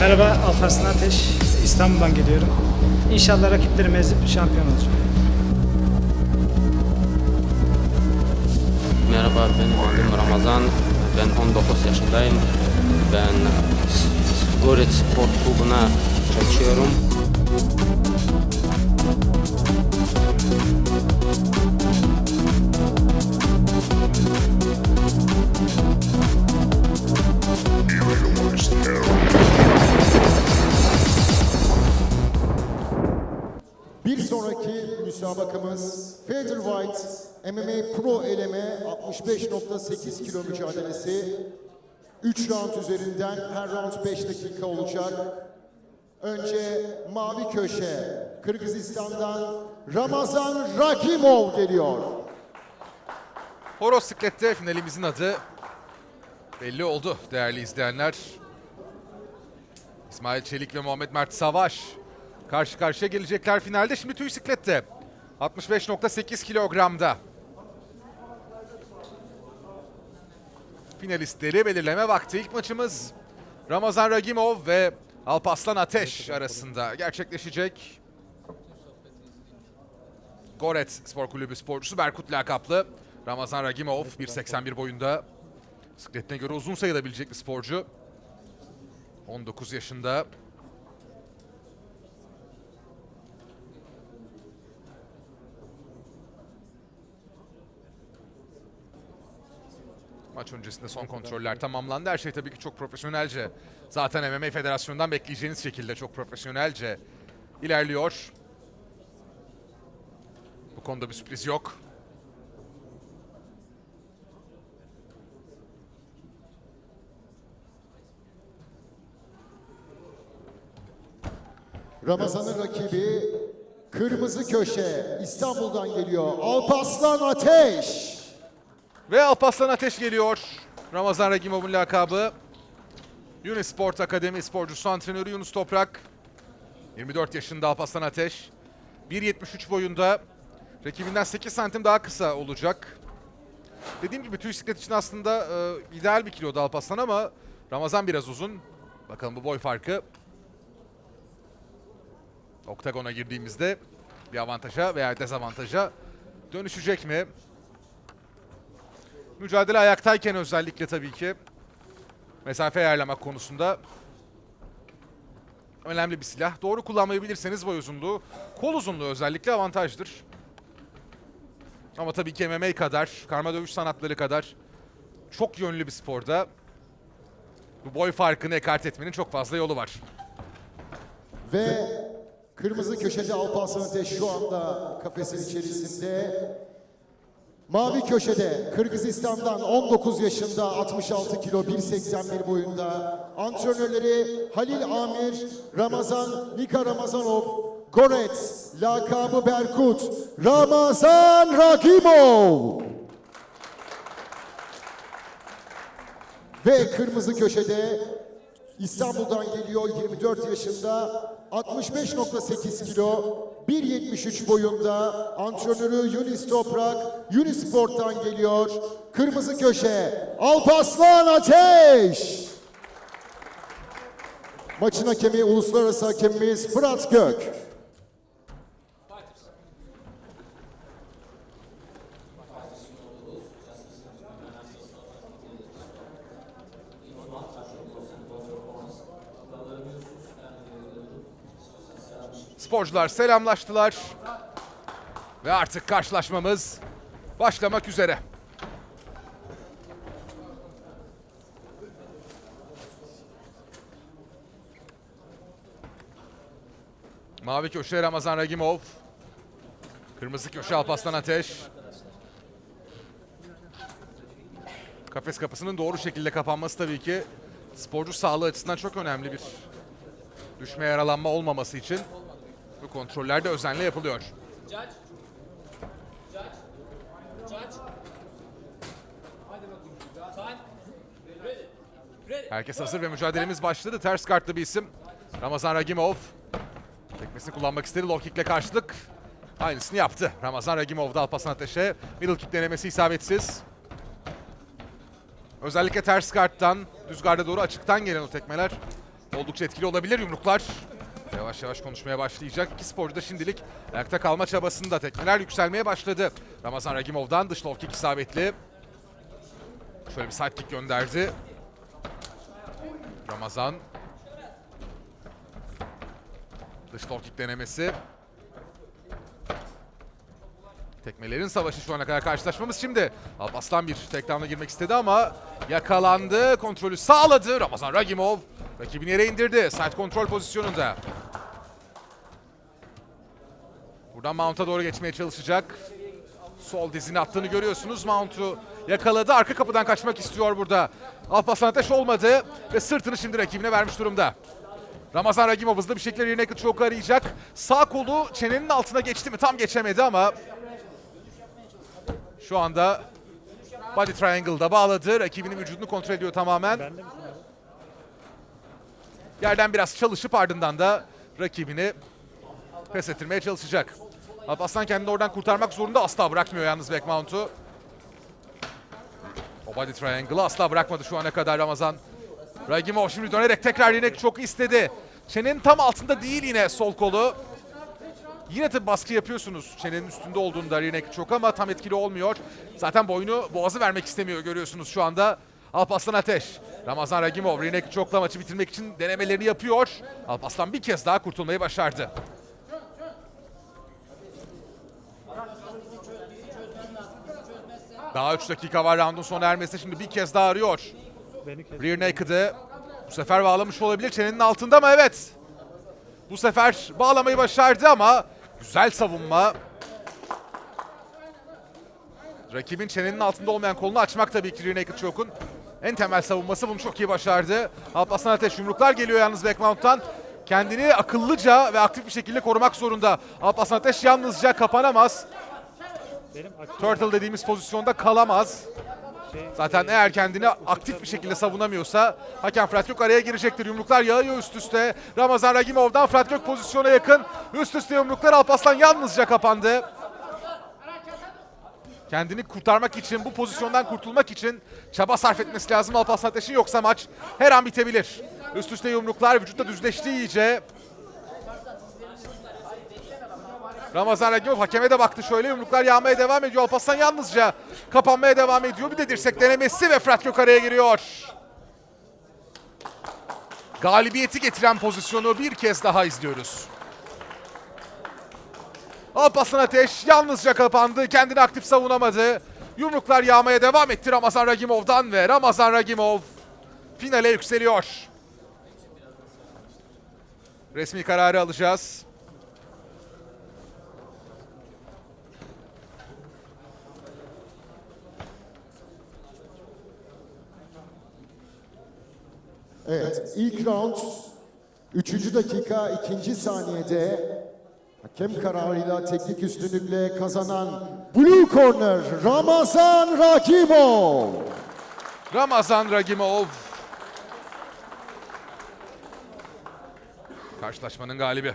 Merhaba Alparslan Ateş. İstanbul'dan geliyorum. İnşallah rakiplerimi ezip şampiyon olacağım. Merhaba benim adım Ramazan. Ben 19 yaşındayım. Ben Goret Spor Klubu'na çalışıyorum. Bir sonraki müsabakamız Featherweight MMA Pro eleme 65.8 kilo mücadelesi. 3 round üzerinden her round 5 dakika olacak. Önce mavi köşe Kırgızistan'dan Ramazan Rakimov geliyor. Horoz Siklet'te finalimizin adı belli oldu değerli izleyenler. İsmail Çelik ve Muhammed Mert Savaş karşı karşıya gelecekler finalde. Şimdi tüy siklette 65.8 kilogramda. Finalistleri belirleme vakti. İlk maçımız Ramazan Ragimov ve Alpaslan Ateş arasında gerçekleşecek. Goret Spor Kulübü sporcusu Berkut lakaplı Ramazan Ragimov 1.81 boyunda. Sikletine göre uzun sayılabilecek bir sporcu. 19 yaşında. Maç öncesinde son kontroller tamamlandı. Her şey tabii ki çok profesyonelce. Zaten MMA Federasyonu'ndan bekleyeceğiniz şekilde çok profesyonelce ilerliyor. Bu konuda bir sürpriz yok. Ramazan'ın rakibi Kırmızı Köşe İstanbul'dan geliyor. Alpaslan Ateş. Ve Alparslan Ateş geliyor. Ramazan Ragimov'un lakabı. Unisport Akademi sporcusu antrenörü Yunus Toprak. 24 yaşında Alparslan Ateş. 1.73 boyunda. Rakibinden 8 santim daha kısa olacak. Dediğim gibi tüy siklet için aslında e, ideal bir kiloda Alparslan ama Ramazan biraz uzun. Bakalım bu boy farkı. Oktagona girdiğimizde bir avantaja veya dezavantaja dönüşecek mi? Mücadele ayaktayken özellikle tabii ki mesafe ayarlamak konusunda önemli bir silah. Doğru kullanmayı bilirseniz boy uzunluğu, kol uzunluğu özellikle avantajdır. Ama tabii ki MMA kadar, karma dövüş sanatları kadar çok yönlü bir sporda bu boy farkını ekart etmenin çok fazla yolu var. Ve kırmızı köşede Alparslan Ateş şu anda kafesin içerisinde. Mavi köşede Kırgızistan'dan 19 yaşında 66 kilo 1.81 boyunda antrenörleri Halil Amir, Ramazan Nika Ramazanov, Goret, lakabı Berkut, Ramazan Rakimov. Ve kırmızı köşede İstanbul'dan geliyor 24 yaşında 65.8 kilo 1.73 boyunda antrenörü Yunis Toprak Unisport'tan geliyor. Kırmızı köşe Alpaslan Ateş. Maçın hakemi uluslararası hakemimiz Fırat Gök. Sporcular selamlaştılar. Ve artık karşılaşmamız başlamak üzere. Mavi köşe Ramazan Ragimov. Kırmızı köşe Alpaslan Ateş. Kafes kapısının doğru şekilde kapanması tabii ki sporcu sağlığı açısından çok önemli bir düşme yaralanma olmaması için bu kontroller de özenle yapılıyor. Herkes hazır ve mücadelemiz başladı. Ters kartlı bir isim. Ramazan Ragimov. Tekmesini kullanmak istedi. Low kickle karşılık. Aynısını yaptı. Ramazan Ragimov da Alparslan Ateş'e. Middle kick denemesi isabetsiz. Özellikle ters karttan, düz garda doğru açıktan gelen o tekmeler oldukça etkili olabilir yumruklar. Yavaş yavaş konuşmaya başlayacak. İki sporcu da şimdilik ayakta kalma çabasında. Tekmeler yükselmeye başladı. Ramazan Ragimov'dan dış low kick isabetli. Şöyle bir side kick gönderdi. Ramazan. Dış low kick denemesi. Tekmelerin savaşı şu ana kadar karşılaşmamız şimdi. Alpaslan bir takedown'a girmek istedi ama yakalandı. Kontrolü sağladı. Ramazan Ragimov rakibini yere indirdi. Side kontrol pozisyonunda. Buradan Mount'a doğru geçmeye çalışacak. Sol dizini attığını görüyorsunuz. Mount'u yakaladı. Arka kapıdan kaçmak istiyor burada. Alpaslan Ateş olmadı ve sırtını şimdi rakibine vermiş durumda. Ramazan Ragimov hızlı bir şekilde naked choke arayacak. Sağ kolu çenenin altına geçti mi? Tam geçemedi ama şu anda body triangle'da bağladı. Rakibinin vücudunu kontrol ediyor tamamen. Yerden biraz çalışıp ardından da rakibini pes ettirmeye çalışacak. Alparslan kendini oradan kurtarmak zorunda. Asla bırakmıyor yalnız back mount'u. O body triangle'ı asla bırakmadı şu ana kadar Ramazan. Ragimov şimdi dönerek tekrar yine çok istedi. Çenenin tam altında değil yine sol kolu. Yine tabi baskı yapıyorsunuz çenenin üstünde olduğunda Rinek çok ama tam etkili olmuyor. Zaten boynu boğazı vermek istemiyor görüyorsunuz şu anda. Alpaslan Ateş. Ramazan Ragimov Rinek çokla maçı bitirmek için denemelerini yapıyor. Alpaslan bir kez daha kurtulmayı başardı. Daha 3 dakika var roundun sona ermesine şimdi bir kez daha arıyor. Rear naked'ı bu sefer bağlamış olabilir. Çenenin altında ama evet. Bu sefer bağlamayı başardı ama güzel savunma. Rakibin çenenin altında olmayan kolunu açmak tabii ki rear naked choke'un en temel savunması. Bunu çok iyi başardı. Alparslan Ateş yumruklar geliyor yalnız backmount'tan. Kendini akıllıca ve aktif bir şekilde korumak zorunda. Alparslan Ateş yalnızca kapanamaz. Benim Turtle dediğimiz pozisyonda kalamaz. Zaten eğer kendini aktif bir şekilde savunamıyorsa hakem Fırat Gök araya girecektir. Yumruklar yağıyor üst üste. Ramazan Ragimov'dan Fırat Gök pozisyona yakın. Üst üste yumruklar Alpaslan yalnızca kapandı. Kendini kurtarmak için, bu pozisyondan kurtulmak için çaba sarf etmesi lazım Alparslan Ateş'in yoksa maç her an bitebilir. Üst üste yumruklar vücutta düzleşti iyice. Ramazan Ragimov hakeme de baktı şöyle yumruklar yağmaya devam ediyor. Alparslan yalnızca kapanmaya devam ediyor. Bir de dirsek denemesi ve Fırat Gök araya giriyor. Galibiyeti getiren pozisyonu bir kez daha izliyoruz. Alparslan Ateş yalnızca kapandı. Kendini aktif savunamadı. Yumruklar yağmaya devam etti Ramazan Ragimov'dan ve Ramazan Ragimov finale yükseliyor. Resmi kararı alacağız. Evet, ilk round 3. dakika 2. saniyede hakem kararıyla teknik üstünlükle kazanan Blue Corner Ramazan Rakimov. Ramazan Ragimov. Karşılaşmanın galibi.